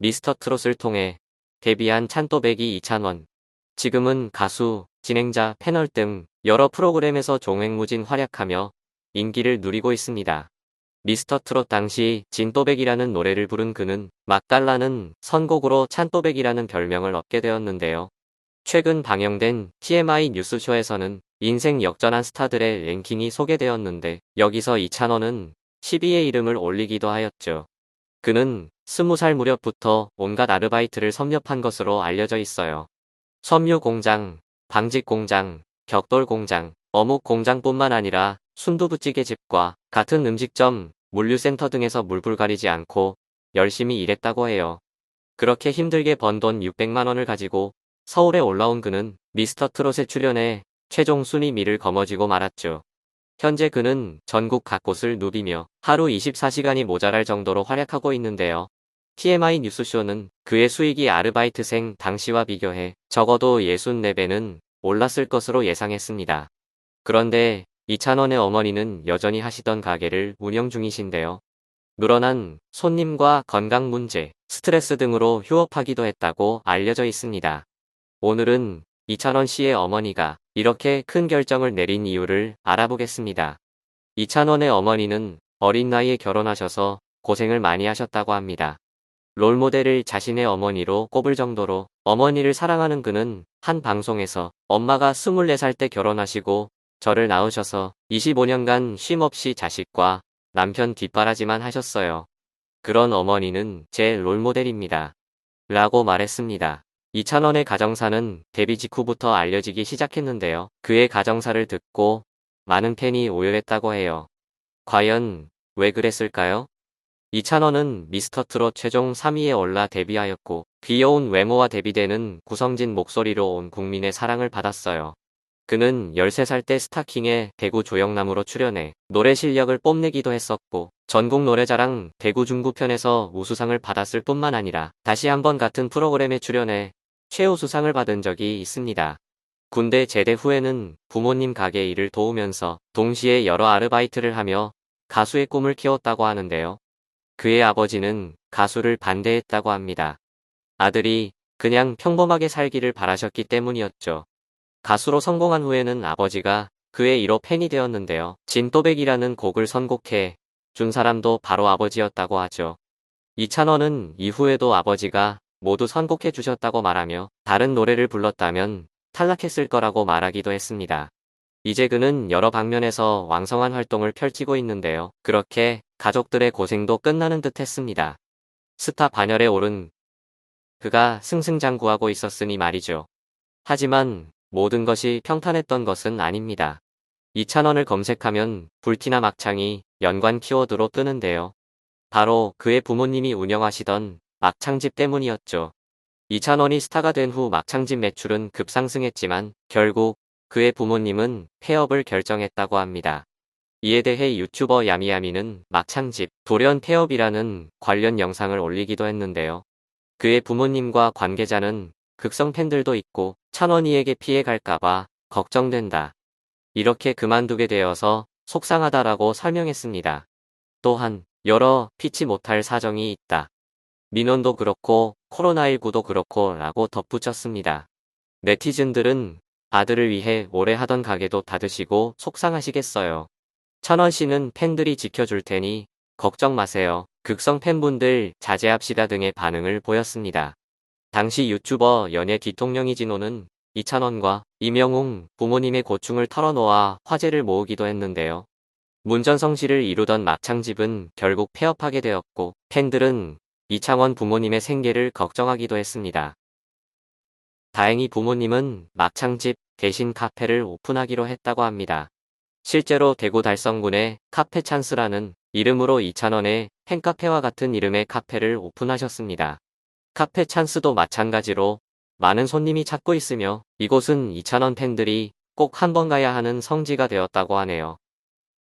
미스터 트롯을 통해 데뷔한 찬또배기 이찬원. 지금은 가수, 진행자, 패널 등 여러 프로그램에서 종횡무진 활약하며 인기를 누리고 있습니다. 미스터 트롯 당시 진또백이라는 노래를 부른 그는 막달라는 선곡으로 찬또백이라는 별명을 얻게 되었는데요. 최근 방영된 TMI 뉴스쇼에서는 인생 역전한 스타들의 랭킹이 소개되었는데 여기서 이찬원은 10위의 이름을 올리기도 하였죠. 그는 20살 무렵부터 온갖 아르바이트를 섭렵한 것으로 알려져 있어요. 섬유 공장, 방직 공장, 격돌 공장, 어묵 공장뿐만 아니라 순두부찌개 집과 같은 음식점, 물류센터 등에서 물불 가리지 않고 열심히 일했다고 해요. 그렇게 힘들게 번 돈 600만 원을 가지고 서울에 올라온 그는 미스터 트롯에 출연해 최종 순위 미를 거머쥐고 말았죠. 현재 그는 전국 각곳을 누비며 하루 24시간이 모자랄 정도로 활약하고 있는데요. TMI 뉴스쇼는 그의 수익이 아르바이트생 당시와 비교해 적어도 64배는 올랐을 것으로 예상했습니다. 그런데 이찬원의 어머니는 여전히 하시던 가게를 운영 중이신데요. 늘어난 손님과 건강 문제, 스트레스 등으로 휴업하기도 했다고 알려져 있습니다. 오늘은 이찬원 씨의 어머니가 이렇게 큰 결정을 내린 이유를 알아보겠습니다. 이찬원의 어머니는 어린 나이에 결혼하셔서 고생을 많이 하셨다고 합니다. 롤모델을 자신의 어머니로 꼽을 정도로 어머니를 사랑하는 그는 한 방송에서 엄마가 24살 때 결혼하시고 저를 낳으셔서 25년간 쉼없이 자식과 남편 뒷바라지만 하셨어요. 그런 어머니는 제 롤모델입니다. 라고 말했습니다. 이찬원의 가정사는 데뷔 직후부터 알려지기 시작했는데요. 그의 가정사를 듣고 많은 팬이 오열했다고 해요. 과연 왜 그랬을까요? 이찬원은 미스터 트롯 최종 3위에 올라 데뷔하였고 귀여운 외모와 데뷔되는 구성진 목소리로 온 국민의 사랑을 받았어요. 그는 13살 때 스타킹에 대구 조영남으로 출연해 노래 실력을 뽐내기도 했었고 전국 노래자랑 대구 중구편에서 우수상을 받았을 뿐만 아니라 다시 한번 같은 프로그램에 출연해 최우수상을 받은 적이 있습니다. 군대 제대 후에는 부모님 가게 일을 도우면서 동시에 여러 아르바이트를 하며 가수의 꿈을 키웠다고 하는데요. 그의 아버지는 가수를 반대했다고 합니다. 아들이 그냥 평범하게 살기를 바라셨기 때문이었죠. 가수로 성공한 후에는 아버지가 그의 1호 팬이 되었는데요. 진또백이라는 곡을 선곡해 준 사람도 바로 아버지였다고 하죠. 이찬원은 이후에도 아버지가 모두 선곡해 주셨다고 말하며 다른 노래를 불렀다면 탈락했을 거라고 말하기도 했습니다. 이제 그는 여러 방면에서 왕성한 활동을 펼치고 있는데요. 그렇게 가족들의 고생도 끝나는 듯 했습니다. 스타 반열에 오른 그가 승승장구하고 있었으니 말이죠. 하지만 모든 것이 평탄했던 것은 아닙니다. 2찬원을 검색하면 불티나 막창이 연관 키워드로 뜨는데요. 바로 그의 부모님이 운영하시던 막창집 때문이었죠. 2찬원이 스타가 된 후 막창집 매출은 급상승했지만 결국 그의 부모님은 폐업을 결정했다고 합니다. 이에 대해 유튜버 야미야미는 막창집 돌연 폐업이라는 관련 영상을 올리기도 했는데요. 그의 부모님과 관계자는 극성 팬들도 있고 찬원이에게 피해 갈까봐 걱정된다. 이렇게 그만두게 되어서 속상하다라고 설명했습니다. 또한 여러 피치 못할 사정이 있다. 민원도 그렇고 코로나19도 그렇고 라고 덧붙였습니다. 네티즌들은 아들을 위해 오래 하던 가게도 닫으시고 속상하시겠어요. 천원 씨는 팬들이 지켜줄 테니 걱정 마세요. 극성 팬분들 자제합시다 등의 반응을 보였습니다. 당시 유튜버 연예 뒤통령이 진호는 이찬원과 이명웅 부모님의 고충을 털어놓아 화제를 모으기도 했는데요. 문전성 시를 이루던 막창집은 결국 폐업하게 되었고 팬들은 이창원 부모님의 생계를 걱정하기도 했습니다. 다행히 부모님은 막창집 대신 카페를 오픈하기로 했다고 합니다. 실제로 대구 달성군의 카페 찬스라는 이름으로 이찬원의 팬카페와 같은 이름의 카페를 오픈하셨습니다. 카페 찬스도 마찬가지로 많은 손님이 찾고 있으며 이곳은 이찬원 팬들이 꼭 한번 가야 하는 성지가 되었다고 하네요.